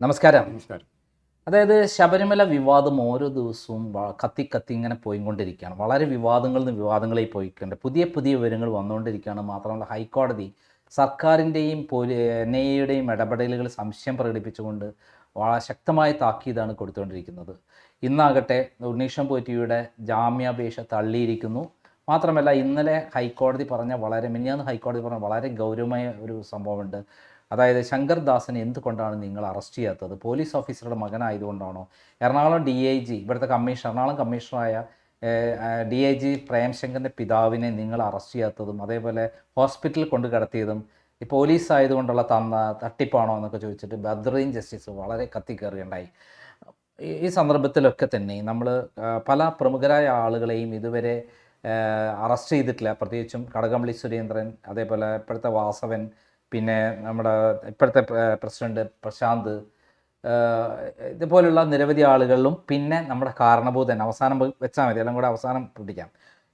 നമസ്കാരം. നമസ്കാരം. അതായത് ശബരിമല വിവാദം ഓരോ ദിവസവും കത്തി കത്തി ഇങ്ങനെ പോയിക്കൊണ്ടിരിക്കുകയാണ്. വളരെ വിവാദങ്ങളിൽ നിന്ന് വിവാദങ്ങളായി പോയിക്കൊണ്ട് പുതിയ പുതിയ വിവരങ്ങൾ വന്നുകൊണ്ടിരിക്കുകയാണ്. മാത്രമല്ല ഹൈക്കോടതി സർക്കാരിന്റെയും പോലീ എൻ ഐ എയുടെയും ഇടപെടലുകൾ സംശയം പ്രകടിപ്പിച്ചുകൊണ്ട് വളരെ ശക്തമായ താക്കീതാണ് കൊടുത്തുകൊണ്ടിരിക്കുന്നത്. ഇന്നാകട്ടെ ഉണ്ണീഷൻ പോറ്റിയുടെ ജാമ്യാപേക്ഷ തള്ളിയിരിക്കുന്നു. മാത്രമല്ല ഇന്നലെ ഹൈക്കോടതി പറഞ്ഞ വളരെ മിനിയാന്ന് ഹൈക്കോടതി പറഞ്ഞ വളരെ ഗൗരവമായ ഒരു സംഭവമുണ്ട്. അതായത് ശങ്കർ ദാസിനെ എന്തുകൊണ്ടാണ് നിങ്ങൾ അറസ്റ്റ് ചെയ്യാത്തത്? പോലീസ് ഓഫീസറുടെ മകനായതുകൊണ്ടാണോ? എറണാകുളം ഡി ഐ ജി ഇവിടുത്തെ കമ്മീഷൻ എറണാകുളം കമ്മീഷണറായ ഡി ഐ ജി പ്രേംശങ്കറിന്റെ പിതാവിനെ നിങ്ങൾ അറസ്റ്റ് ചെയ്യാത്തതും അതേപോലെ ഹോസ്പിറ്റലിൽ കൊണ്ട് കിടത്തിയതും ഈ പോലീസ് ആയതുകൊണ്ടുള്ള തന്ന തട്ടിപ്പാണോ എന്നൊക്കെ ചോദിച്ചിട്ട് ബദ്രീൻ ജസ്റ്റിസ് വളരെ കത്തിക്കേറിയുണ്ടായി. ഈ സന്ദർഭത്തിലൊക്കെ തന്നെ നമ്മൾ പല പ്രമുഖരായ ആളുകളെയും ഇതുവരെ അറസ്റ്റ് ചെയ്തിട്ടില്ല. പ്രത്യേകിച്ചും കടകംപള്ളി സുരേന്ദ്രൻ അതേപോലെ ഇപ്പോഴത്തെ വാസവൻ പിന്നെ നമ്മുടെ ഇപ്പോഴത്തെ പ്രസിഡന്റ് പ്രശാന്ത് ഇതുപോലുള്ള നിരവധി ആളുകളിലും പിന്നെ നമ്മുടെ കാരണഭൂതൻ അവസാനം വെച്ചാൽ മതി എല്ലാം കൂടെ അവസാനം പിടിക്കാം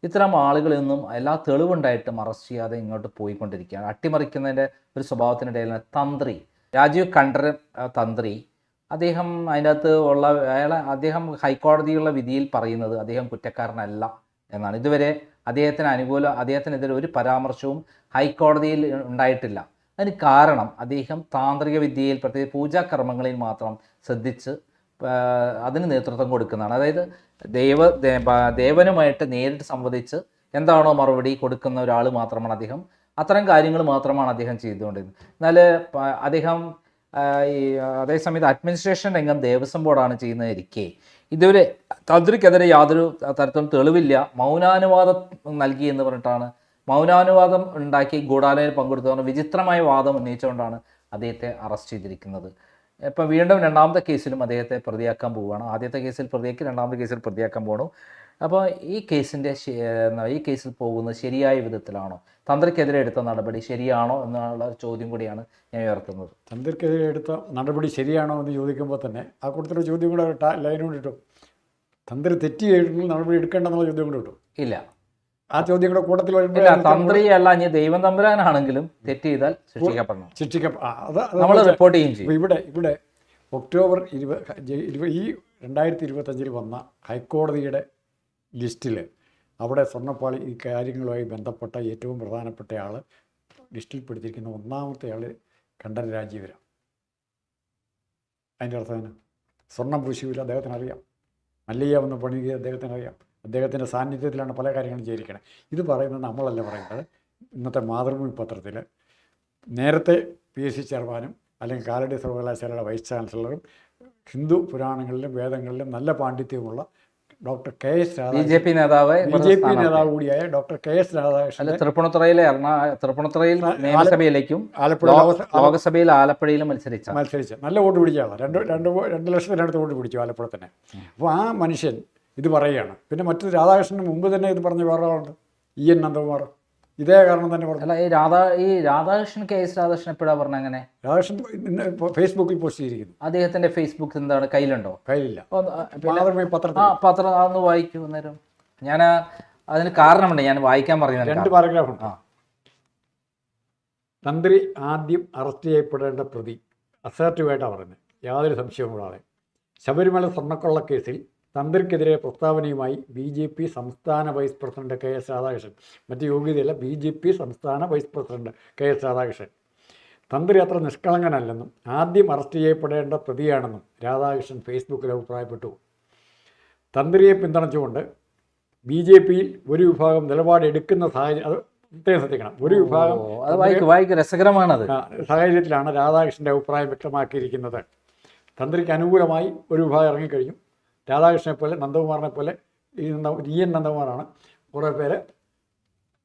ഇത്തരം ആളുകളൊന്നും എല്ലാ തെളിവുണ്ടായിട്ടും അറസ്റ്റ് ചെയ്യാതെ ഇങ്ങോട്ട് പോയിക്കൊണ്ടിരിക്കുകയാണ്. അട്ടിമറിക്കുന്നതിന്റെ ഒരു സ്വഭാവത്തിനിടയിൽ തന്ത്രി രാജീവ് കണ്ടർ തന്ത്രി. അദ്ദേഹം അതിനകത്ത് ഉള്ള അയാളെ അദ്ദേഹം ഹൈക്കോടതിയുള്ള വിധിയിൽ പറയുന്നത് അദ്ദേഹം കുറ്റക്കാരനല്ല എന്നാണ്. ഇതുവരെ അദ്ദേഹത്തിന് അനുകൂല അദ്ദേഹത്തിനെതിരെ ഒരു പരാമർശവും ഹൈക്കോടതിയിൽ ഉണ്ടായിട്ടില്ല. അതിന് കാരണം അദ്ദേഹം താന്ത്രിക വിദ്യയിൽ പ്രത്യേകിച്ച് പൂജാകർമ്മങ്ങളിൽ മാത്രം ശ്രദ്ധിച്ച് അതിന് നേതൃത്വം കൊടുക്കുന്നതാണ്. അതായത് ദേവ ദേവനുമായിട്ട് നേരിട്ട് സംവദിച്ച് എന്താണോ മറുപടി കൊടുക്കുന്ന ഒരാൾ മാത്രമാണ് അദ്ദേഹം. അത്തരം കാര്യങ്ങൾ മാത്രമാണ് അദ്ദേഹം ചെയ്തുകൊണ്ടിരുന്നത്. എന്നാൽ അദ്ദേഹം ഈ അതേസമയത്ത് അഡ്മിനിസ്ട്രേഷൻ രംഗം ദേവസ്വം ബോർഡാണ് ചെയ്യുന്നതിരിക്കെ ഇതുവരെ തന്ത്രിക്കെതിരെ യാതൊരു തരത്തിലും തെളിവില്ല മൗനാനുവാദം നൽകി എന്ന് പറഞ്ഞിട്ടാണ് മൗനാനുവാദം ഉണ്ടാക്കി ഗൂഢാലയിൽ പങ്കെടുത്തവർ വിചിത്രമായ വാദം ഉന്നയിച്ചുകൊണ്ടാണ് അദ്ദേഹത്തെ അറസ്റ്റ് ചെയ്തിരിക്കുന്നത്. ഇപ്പം വീണ്ടും രണ്ടാമത്തെ കേസിലും അദ്ദേഹത്തെ പ്രതിയാക്കാൻ പോവുകയാണ്. ആദ്യത്തെ കേസിൽ പ്രതിയാക്കി രണ്ടാമത്തെ കേസിൽ പ്രതിയാക്കാൻ പോകണം അപ്പോൾ ഈ കേസിന്റെ ഈ കേസിൽ പോകുന്നത് ശരിയായ വിധത്തിലാണോ? തന്ത്രിക്കെതിരെ എടുത്ത നടപടി ശരിയാണോ എന്നുള്ള ചോദ്യം കൂടിയാണ് ഞാൻ ഉയർത്തുന്നത്. തന്ത്രിക്കെതിരെ എടുത്ത നടപടി ശരിയാണോ എന്ന് ചോദിക്കുമ്പോൾ തന്നെ ആ കൂട്ടത്തിലൊരു ചോദ്യം കൂടെ കൂടെ ഇട്ടു. തന്ത്രി തെറ്റി നടപടി എടുക്കേണ്ടെന്നുള്ള ചോദ്യം കൂടെ ഇട്ടു. ഇല്ല. ആ ചോദ്യങ്ങളുടെ കൂടെ കൂട്ടത്തിൽ തന്ത്രിയല്ല ഇനി ദൈവം തമ്പുരാനാണെങ്കിലും തെറ്റ് ചെയ്താൽ ശിക്ഷിക്കപ്പെടണം ശിക്ഷിക്ക ആ, അത് അത് നമ്മൾ റിപ്പോർട്ട് ചെയ്യും. ചെയ്യും ഇവിടെ ഇവിടെ ഒക്ടോബർ ഇരുപത് ഈ രണ്ടായിരത്തി ഇരുപത്തഞ്ചിൽ വന്ന ഹൈക്കോടതിയുടെ ലിസ്റ്റിൽ അവിടെ സ്വർണപ്പാളി ഈ കാര്യങ്ങളുമായി ബന്ധപ്പെട്ട ഏറ്റവും പ്രധാനപ്പെട്ട ആൾ ലിസ്റ്റിൽപ്പെടുത്തിയിരിക്കുന്ന ഒന്നാമത്തെ ആൾ കണ്ഠൻ രാജീവരാണ് അതിന്റെ അർത്ഥം തന്നെ സ്വർണം പൂശിവില്ല അദ്ദേഹത്തിന് അറിയാം മല്ലയ്യ വന്ന് പണിയുക അദ്ദേഹത്തിന് അറിയാം അദ്ദേഹത്തിന്റെ സാന്നിധ്യത്തിലാണ് പല കാര്യങ്ങളും ചെയ്തിരിക്കുന്നത് ഇത് പറയുന്നത് നമ്മളല്ല പറയുന്നത്. ഇന്നത്തെ മാതൃഭൂമി പത്രത്തിൽ നേരത്തെ പി എസ് സി ചെയർമാനും അല്ലെങ്കിൽ കാലടി സർവകലാശാലയുടെ വൈസ് ചാൻസലറും ഹിന്ദു പുരാണങ്ങളിലും വേദങ്ങളിലും നല്ല പാണ്ഡിത്യമുള്ള doctor K S B Radhakrishnan J P നേതാവ് ബി ജെ പി നേതാവ് കൂടിയായ ഡോക്ടർ കെ എസ് രാധാകൃഷ്ണൻ തൃപ്പൂണിത്തുറയിലെ തൃപ്പൂണിത്തുറയിൽ നിയമസഭയിലേക്കും ആലപ്പുഴ ലോകസഭയിൽ ആലപ്പുഴയിലും മത്സരിച്ച. മത്സരിച്ച. നല്ല വോട്ട് പിടിച്ച ആളാണ് രണ്ട് രണ്ട് രണ്ട് ലക്ഷത്തിനടുത്ത് വോട്ട് പിടിച്ചു ആലപ്പുഴ തന്നെ. അപ്പോൾ ആ മനുഷ്യൻ ഇത് പറയുകയാണ്. പിന്നെ മറ്റു രാധാകൃഷ്ണന് മുമ്പ് തന്നെ ഇത് പറഞ്ഞ വേറെ ആളുണ്ട് ഇ. എൻ. നന്ദകുമാർ ഇതേ കാരണം തന്നെ പറഞ്ഞു. അല്ല ഈ രാധാ ഈ രാധാകൃഷ്ണൻ കെ. എസ്. രാധാകൃഷ്ണൻ എപ്പോഴാണ് പറഞ്ഞ അങ്ങനെ? രാധാകൃഷ്ണൻ ഫേസ്ബുക്കിൽ പോസ്റ്റ് ചെയ്തിരിക്കുന്നു. അദ്ദേഹത്തിന്റെ ഫേസ്ബുക്ക് എന്താണ്? കയ്യിലുണ്ടോ? കയ്യിലില്ല. പിന്നെ- മാതൃമേ ആ പത്രം അതൊന്ന് വായിക്കും അന്നേരം. ഞാൻ അതിന് കാരണമുണ്ട്. ഞാൻ വായിക്കാൻ പറഞ്ഞു രണ്ട് പാരഗ്രാഫ് ഉണ്ട്. തന്ത്രി ആദ്യം അറസ്റ്റ് ചെയ്യപ്പെടേണ്ട പ്രതി അസേർട്ടീവായിട്ടാണ് പറഞ്ഞത് യാതൊരു സംശയവും കൂടാതെ ശബരിമല സ്വർണക്കൊള്ള കേസിൽ തന്ത്രിക്കെതിരെ പ്രസ്താവനയുമായി ബി ജെ പി സംസ്ഥാന vice president K S Radhakrishnan. മറ്റ് യോഗ്യതയല്ല ബി ജെ പി സംസ്ഥാന vice president K S Radhakrishnan. തന്ത്രി അത്ര നിഷ്കളങ്കനല്ലെന്നും ആദ്യം അറസ്റ്റ് ചെയ്യപ്പെടേണ്ട പ്രതിയാണെന്നും രാധാകൃഷ്ണൻ ഫേസ്ബുക്കിൽ അഭിപ്രായപ്പെട്ടു. തന്ത്രിയെ പിന്തുണച്ചുകൊണ്ട് ബി ജെ പിയിൽ ഒരു വിഭാഗം നിലപാടെടുക്കുന്ന സാഹചര്യം അത് പ്രത്യേകം ശ്രദ്ധിക്കണം. ഒരു വിഭാഗം രസകരമാണത്. സാഹചര്യത്തിലാണ് രാധാകൃഷ്ണന്റെ അഭിപ്രായം വ്യക്തമാക്കിയിരിക്കുന്നത്. തന്ത്രിക്ക് അനുകൂലമായി ഒരു വിഭാഗം ഇറങ്ങിക്കഴിഞ്ഞു. രാധാകൃഷ്ണനെ പോലെ നന്ദകുമാറിനെ പോലെ ഈ നന്ദ ഇ എൻ നന്ദകുമാറാണ് കുറേ പേര്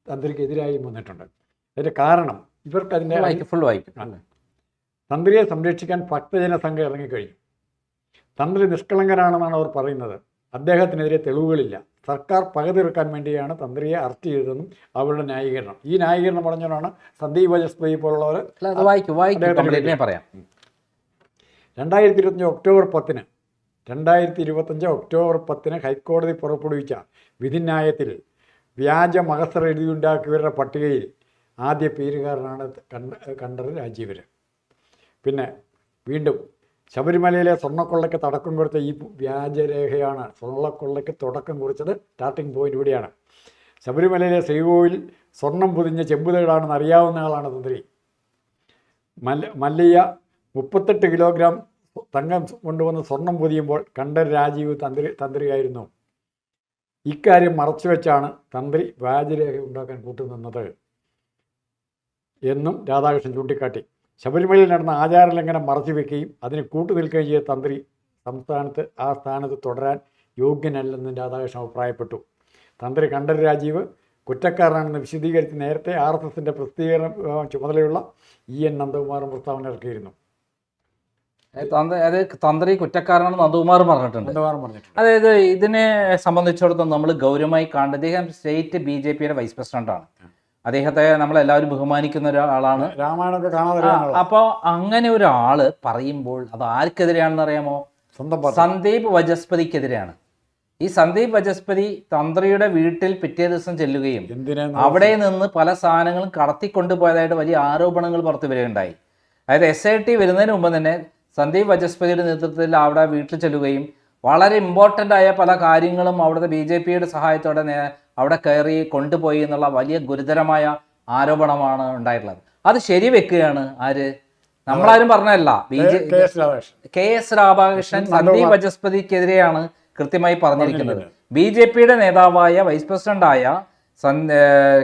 തന്ത്രിക്കെതിരായി വന്നിട്ടുണ്ട്. അതിന്റെ കാരണം ഇവർക്ക് അതിന്റെ ഫുൾ വായിക്കും തന്ത്രിയെ സംരക്ഷിക്കാൻ ഭക്തജന സംഘം ഇറങ്ങിക്കഴിഞ്ഞു. തന്ത്രി നിഷ്കളങ്കനാണെന്നാണ് അവർ പറയുന്നത്. അദ്ദേഹത്തിനെതിരെ തെളിവുകളില്ല. സർക്കാർ പക തീർക്കാൻ വേണ്ടിയാണ് തന്ത്രിയെ അറസ്റ്റ് ചെയ്തതെന്നും അവരുടെ ന്യായീകരണം. ഈ ന്യായീകരണം പറഞ്ഞുകൊണ്ടാണ് സന്ദീപ് വജസ്പതി പോലുള്ളവർ പറയാം. രണ്ടായിരത്തി ഇരുപത്തഞ്ച് ഒക്ടോബർ പത്തിന് രണ്ടായിരത്തി ഇരുപത്തഞ്ച് ഒക്ടോബർ പത്തിന് ഹൈക്കോടതി പുറപ്പെടുവിച്ച വിധിന്യായത്തിൽ വ്യാജ മഹസർ എഴുതിയുണ്ടാക്കിയവരുടെ പട്ടികയിൽ ആദ്യ പേരുകാരനാണ് കണ്ട കണ്ടത് രാജീവര്. പിന്നെ വീണ്ടും ശബരിമലയിലെ സ്വർണക്കൊള്ളയ്ക്ക് തുടക്കം കുറിച്ച ഈ വ്യാജരേഖയാണ് സ്വർണക്കൊള്ളയ്ക്ക് തുടക്കം കുറിച്ചത് സ്റ്റാർട്ടിംഗ് പോയിന്റ് ഇവിടെയാണ്. ശബരിമലയിലെ ശ്രീകോവിൽ സ്വർണം പൊതിഞ്ഞ ചെമ്പുതകളാണെന്ന് അറിയാവുന്ന ആളാണ് തന്ത്രി. മല്ല മല്ലയ്യ മുപ്പത്തെട്ട് കിലോഗ്രാം തങ്കം കൊണ്ടുവന്ന് സ്വർണം പൊതിയുമ്പോൾ കണ്ടൻ രാജീവ് തന്ത്രി തന്ത്രിയായിരുന്നു. ഇക്കാര്യം മറച്ചുവെച്ചാണ് തന്ത്രി വ്യാജരേഖ ഉണ്ടാക്കാൻ കൂട്ടുനിന്നത് എന്നും രാധാകൃഷ്ണൻ ചൂണ്ടിക്കാട്ടി. ശബരിമലയിൽ നടന്ന ആചാരലംഘനം മറച്ചുവെക്കുകയും അതിന് കൂട്ടുനിൽക്കുകയും ചെയ്ത തന്ത്രി സംസ്ഥാനത്ത് ആ സ്ഥാനത്ത് തുടരാൻ യോഗ്യനല്ലെന്ന് രാധാകൃഷ്ണൻ അഭിപ്രായപ്പെട്ടു. തന്ത്രി കണ്ടൻ രാജീവ് കുറ്റക്കാരനാണെന്ന് വിശദീകരിച്ച് നേരത്തെ ആർ എസ് എസിന്റെ പ്രസിദ്ധീകരണ ചുമതലയുള്ള ഇ എൻ നന്ദകുമാറും പ്രസ്താവന ഇറക്കിയിരുന്നു. അത് തന്ത്രി കുറ്റക്കാരനാണെന്ന് നന്ദകുമാർ പറഞ്ഞിട്ടുണ്ട്. അതായത് ഇതിനെ സംബന്ധിച്ചിടത്തോളം നമ്മൾ ഗൗരവമായി കാണേണ്ടത് അദ്ദേഹം സ്റ്റേറ്റ് ബി ജെ പിയുടെ വൈസ് പ്രസിഡന്റാണ്. അദ്ദേഹത്തെ നമ്മളെല്ലാവരും ബഹുമാനിക്കുന്ന ഒരാളാണ്. രാമായണമൊക്കെ കാണാതെ അപ്പോൾ അങ്ങനെ ഒരാൾ പറയുമ്പോൾ അത് ആർക്കെതിരെയാണെന്ന് അറിയാമോ? സന്ദീപ് വജസ്പതിക്കെതിരെയാണ്. ഈ സന്ദീപ് വജസ്പതി തന്ത്രിയുടെ വീട്ടിൽ പിറ്റേ ദിവസം ചെല്ലുകയും അവിടെ നിന്ന് പല സാധനങ്ങളും കടത്തിക്കൊണ്ടുപോയതായിട്ട് വലിയ ആരോപണങ്ങൾ പുറത്തു വരികയുണ്ടായി. അതായത് എസ് ഐ ടി വരുന്നതിന് മുമ്പ് തന്നെ സന്ദീപ് വചസ്പതിയുടെ നേതൃത്വത്തിൽ അവിടെ വീട്ടിൽ ചെല്ലുകയും വളരെ ഇമ്പോർട്ടന്റ് ആയ പല കാര്യങ്ങളും അവിടുത്തെ ബി ജെ പിയുടെ സഹായത്തോടെ നേ- അവിടെ കയറി കൊണ്ടുപോയി എന്നുള്ള വലിയ ഗുരുതരമായ ആരോപണമാണ് ഉണ്ടായിട്ടുള്ളത്. അത് ശരി വെക്കുകയാണ് ആര്? നമ്മളാരും പറഞ്ഞതല്ല. B J K S Radhakrishnan. Sandeep വചസ്പതിക്കെതിരെയാണ് കൃത്യമായി പറഞ്ഞിരിക്കുന്നത്. ബി ജെ പിയുടെ നേതാവായ വൈസ് പ്രസിഡന്റായ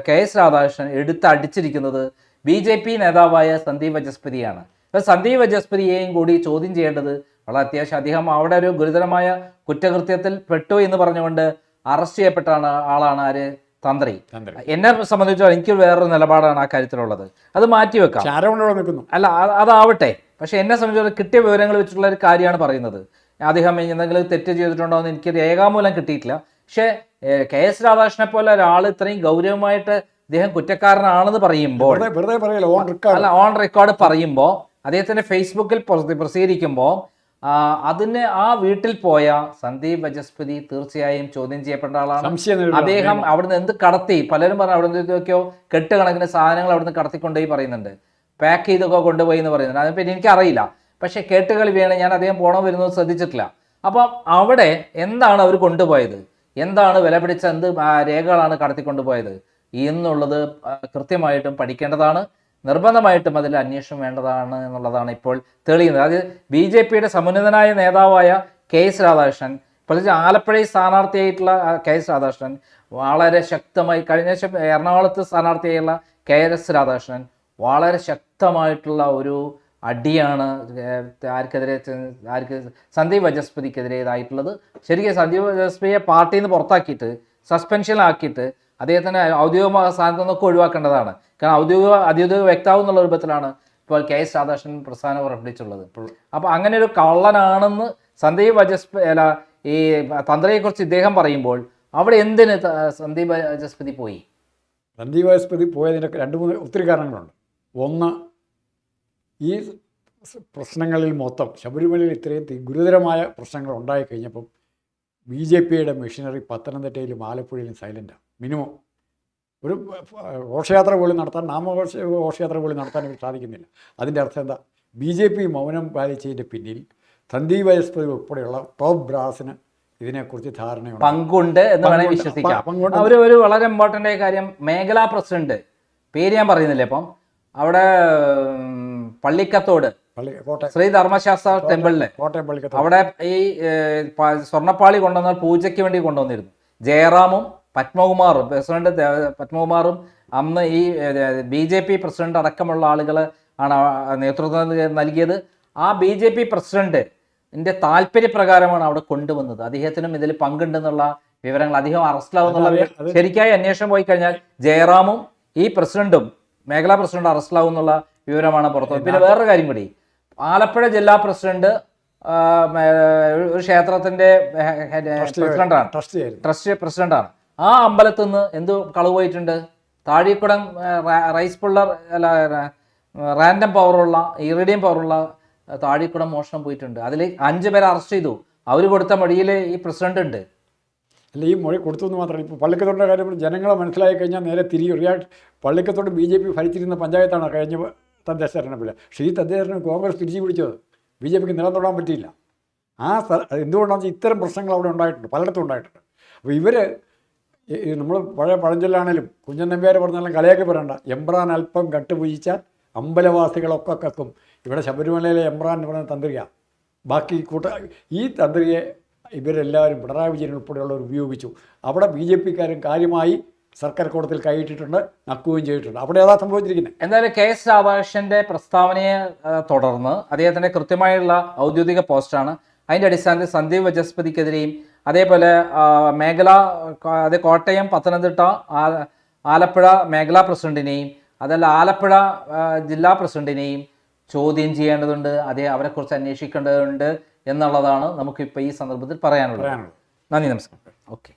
കെ എസ് രാധാകൃഷ്ണൻ എടുത്തടിച്ചിരിക്കുന്നത് ബി ജെ പി നേതാവായ സന്ദീപ് വചസ്പതിയാണ് അപ്പോൾ സന്ദീപ് വചസ്പതിയെയും കൂടി ചോദ്യം ചെയ്യേണ്ടത് വളരെ അത്യാവശ്യം അദ്ദേഹം അവിടെ ഒരു ഗുരുതരമായ കുറ്റകൃത്യത്തിൽ പെട്ടു എന്ന് പറഞ്ഞുകൊണ്ട് അറസ്റ്റ് ചെയ്യപ്പെട്ടാണ് ആളാണ് ആര്? തന്ത്രി. എന്നെ സംബന്ധിച്ചോളം എനിക്ക് വേറൊരു നിലപാടാണ് ആ കാര്യത്തിലുള്ളത്. അത് മാറ്റി വെക്കാം. അല്ല അതാവട്ടെ. പക്ഷെ എന്നെ സംബന്ധിച്ചോളം കിട്ടിയ വിവരങ്ങൾ വെച്ചിട്ടുള്ള ഒരു കാര്യമാണ് പറയുന്നത്. അദ്ദേഹം എന്തെങ്കിലും തെറ്റ് ചെയ്തിട്ടുണ്ടോ എന്ന് എനിക്ക് രേഖാമൂലം കിട്ടിയിട്ടില്ല. പക്ഷേ കെ എസ് രാധാകൃഷ്ണനെ പോലെ ഒരാൾ ഇത്രയും ഗൗരവമായിട്ട് അദ്ദേഹം കുറ്റക്കാരനാണെന്ന് പറയുമ്പോൾ അല്ല ഓൺ റെക്കോർഡ് പറയുമ്പോൾ അദ്ദേഹത്തിന്റെ ഫേസ്ബുക്കിൽ പ്രസി- പ്രസിദ്ധീകരിക്കുമ്പോൾ അതിന് ആ വീട്ടിൽ പോയ സന്ദീപ് വജസ്പതി തീർച്ചയായും ചോദ്യം ചെയ്യപ്പെട്ട ആളാണ്. അദ്ദേഹം അവിടുന്ന് എന്ത് കടത്തി? പലരും പറഞ്ഞു അവിടുന്ന് ഇതൊക്കെയോ കെട്ടുകണക്കിന് സാധനങ്ങൾ അവിടുന്ന് കടത്തിക്കൊണ്ടുപോയി പറയുന്നുണ്ട്. പാക്ക് ചെയ്തൊക്കെ കൊണ്ടുപോയി എന്ന് പറയുന്നുണ്ട്. അതിനെപ്പറ്റി എനിക്കറിയില്ല. പക്ഷെ കേട്ടുകളി വീണ് ഞാൻ അദ്ദേഹം പോണോ വരുന്നത് ശ്രദ്ധിച്ചിട്ടില്ല. അപ്പം അവിടെ എന്താണ് അവർ കൊണ്ടുപോയത്? എന്താണ് വില പിടിച്ച എന്ത് രേഖകളാണ് കടത്തിക്കൊണ്ടുപോയത്? എന്നുള്ളത് കൃത്യമായിട്ടും പഠിക്കേണ്ടതാണ്. നിർബന്ധമായിട്ടും അതിൽ അന്വേഷണം വേണ്ടതാണ് എന്നുള്ളതാണ് ഇപ്പോൾ തെളിയുന്നത്. അത് ബി ജെ പിയുടെ സമുന്നതനായ നേതാവായ കെ എസ് രാധാകൃഷ്ണൻ പ്രത്യേകിച്ച് ആലപ്പുഴയിൽ സ്ഥാനാർത്ഥിയായിട്ടുള്ള കെ എസ് രാധാകൃഷ്ണൻ വളരെ ശക്തമായി കഴിഞ്ഞ ശേഷം എറണാകുളത്ത് സ്ഥാനാർത്ഥിയായുള്ള കെ എസ് രാധാകൃഷ്ണൻ വളരെ ശക്തമായിട്ടുള്ള ഒരു അടിയാണ് ആർക്കെതിരെ ആർക്ക് സന്ദീപ് വചസ്പതിക്കെതിരെ ഇതായിട്ടുള്ളത് ശരിക്കും സന്ദീപ് വജസ്പതിയെ പാർട്ടിയിൽ നിന്ന് പുറത്താക്കിയിട്ട് സസ്പെൻഷനിലാക്കിയിട്ട് അദ്ദേഹത്തിന് ഔദ്യോഗിക സ്ഥാനത്ത് നിന്നൊക്കെ ഒഴിവാക്കേണ്ടതാണ്. കാരണം ഔദ്യോഗിക ഔദ്യോഗിക വ്യക്താവ് എന്നുള്ള രൂപത്തിലാണ് ഇപ്പോൾ കെ എസ് രാധാകൃഷ്ണൻ പ്രസ്ഥാനം പുറപ്പെടുവിച്ചുള്ളത് അപ്പോൾ അങ്ങനെ ഒരു കള്ളനാണെന്ന് സന്ദീപ് വചസ്പ അല്ല ഈ തന്ത്രിയെക്കുറിച്ച് ഇദ്ദേഹം പറയുമ്പോൾ അവിടെ എന്തിന് സന്ദീപ് വചസ്പതി പോയി? സന്ദീപ് വജസ്പതി പോയതിനൊക്കെ രണ്ട് മൂന്ന് ഒത്തിരി കാരണങ്ങളുണ്ട്. ഒന്ന് ഈ പ്രശ്നങ്ങളിൽ മൊത്തം ശബരിമലയിൽ ഇത്രയും ഗുരുതരമായ പ്രശ്നങ്ങൾ ഉണ്ടായിക്കഴിഞ്ഞപ്പം ബി ജെ പിയുടെ മെഷീനറി പത്തനംതിട്ടയിലും ആലപ്പുഴയിലും സൈലന്റാണ് മിനിമം. ഒരു ഘോഷയാത്ര പോലും നടത്താൻ നാമഘോഷ ഘോഷയാത്ര പോലും നടത്താൻ സാധിക്കുന്നില്ല. അതിന്റെ അർത്ഥം എന്താ? ബി ജെ പി മൗനം പാലിച്ചതിന്റെ പിന്നിൽ സന്ദീപ് വയസ്പതി ഉൾപ്പെടെയുള്ള ടോപ്പ് ബ്രാസിന് ഇതിനെക്കുറിച്ച് ധാരണയുണ്ട്. പങ്കുണ്ട് എന്ന് വേണമെങ്കിൽ വിശ്വസിക്കാം. അവർ ഒരു വളരെ ഇമ്പോർട്ടന്റ് ആയ കാര്യം മേഖലാ പ്രസിഡന്റ് പേര് ഞാൻ പറയുന്നില്ല ഇപ്പം അവിടെ പള്ളിക്കത്തോട് ശ്രീ ധർമ്മശാസ്ത്ര ടെമ്പിളിൽ അവിടെ ഈ സ്വർണപ്പാളി സ്വർണപ്പാളി കൊണ്ടുവന്നാൽ പൂജയ്ക്ക് വേണ്ടി കൊണ്ടുവന്നിരുന്നു. ജയറാമും പത്മകുമാറും പ്രസിഡന്റ് പത്മകുമാറും അന്ന് ഈ ബി ജെ പി പ്രസിഡന്റ് അടക്കമുള്ള ആളുകൾ ആണ് നേതൃത്വം നൽകിയത്. ആ ബി ജെ പി പ്രസിഡന്റിന്റെ താല്പര്യപ്രകാരമാണ് അവിടെ കൊണ്ടുവന്നത്. അദ്ദേഹത്തിനും ഇതിൽ പങ്കുണ്ടെന്നുള്ള വിവരങ്ങൾ അധികം അറസ്റ്റിലാവുന്നുള്ള ശരിക്കായി അന്വേഷണം പോയി കഴിഞ്ഞാൽ ജയറാമും ഈ പ്രസിഡന്റും മേഖലാ പ്രസിഡന്റ് അറസ്റ്റിലാവുന്നുള്ള വിവരമാണ് പുറത്തു പിന്നെ വേറൊരു കാര്യം കൂടി. ആലപ്പുഴ ജില്ലാ പ്രസിഡന്റ് ഒരു ക്ഷേത്രത്തിന്റെ പ്രസിഡന്റാണ്. ട്രസ്റ്റ് പ്രസിഡന്റാണ്. ആ അമ്പലത്തിൽ നിന്ന് എന്ത് കളവ് പോയിട്ടുണ്ട് താഴീക്കുടം റൈസ് പുള്ളർ അല്ല റാൻഡം പവറുള്ള ഇറിഡിയം പവറുള്ള താഴേക്കുടം മോഷണം പോയിട്ടുണ്ട്. അതിൽ അഞ്ചു പേരെ അറസ്റ്റ് ചെയ്തു. അവർ കൊടുത്ത മൊഴിയിൽ ഈ പ്രസിഡന്റ് ഉണ്ട്. അല്ല ഈ മൊഴി കൊടുത്തു എന്ന് മാത്രമല്ല ഇപ്പോൾ പള്ളിക്കത്തോടിന്റെ കാര്യം ജനങ്ങളെ മനസ്സിലായി കഴിഞ്ഞാൽ നേരെ തിരികെ react Pallikkathodu B J P ഭരിച്ചിരുന്ന പഞ്ചായത്താണ് കഴിഞ്ഞ തദ്ദേശ തെരഞ്ഞെടുപ്പിൽ പക്ഷേ ഈ തദ്ദേശ കോൺഗ്രസ് തിരിച്ചു പിടിച്ചത് ബി ജെ പിക്ക് നിലനിർത്താൻ പറ്റിയില്ല. ആ സ്ഥല എന്തുകൊണ്ടാണെന്ന് ഇത്തരം പ്രശ്നങ്ങൾ അവിടെ ഉണ്ടായിട്ടുണ്ട് പലയിടത്തും ഉണ്ടായിട്ടുണ്ട്. അപ്പോൾ ഇവർ നമ്മൾ പഴയ പഴഞ്ചൊല്ലാണേലും കുഞ്ഞൻ നമ്പ്യാർ പറഞ്ഞാലും കളിയാക്കി പറയണ്ട. എംബ്രാൻ അല്പം കട്ടുപൂജിച്ചാൽ അമ്പലവാസികളൊക്കെ കക്കും ഇവിടെ ശബരിമലയിലെ എംബ്രാൻ എന്ന് പറയുന്ന തന്ത്രിക ബാക്കി കൂട്ട ഈ തന്ത്രിയെ ഇവരെല്ലാവരും പിണറായി വിജയൻ ഉൾപ്പെടെയുള്ളവർ ഉപയോഗിച്ചു. അവിടെ ബി ജെ പിക്കാരും കാര്യമായി സർക്കാർ കോടതിയിൽ കൈയിട്ടിട്ടുണ്ട് നക്കുകയും ചെയ്തിട്ടുണ്ട്. അവിടെ അതാ സംഭവിച്ചിരിക്കുന്നത് എന്തായാലും കെ എസ് രാധാകൃഷ്ണന്റെ പ്രസ്താവനയെ തുടർന്ന് അദ്ദേഹത്തിന്റെ കൃത്യമായുള്ള ഔദ്യോഗിക പോസ്റ്റാണ്. അതിന്റെ അടിസ്ഥാനത്തിൽ സന്ദീപ് വജസ്പതിക്കെതിരെയും അതേപോലെ മേഖല അത് കോട്ടയം പത്തനംതിട്ട ആലപ്പുഴ മേഖലാ പ്രസിഡന്റിനെയും അതല്ല ആലപ്പുഴ ജില്ലാ പ്രസിഡന്റിനെയും ചോദ്യം ചെയ്യേണ്ടതുണ്ട് അതേ അവരെക്കുറിച്ച് അന്വേഷിക്കേണ്ടതുണ്ട് എന്നുള്ളതാണ് നമുക്കിപ്പോൾ ഈ സന്ദർഭത്തിൽ പറയാനുള്ളത്. നന്ദി നമസ്കാരം. ഓക്കെ.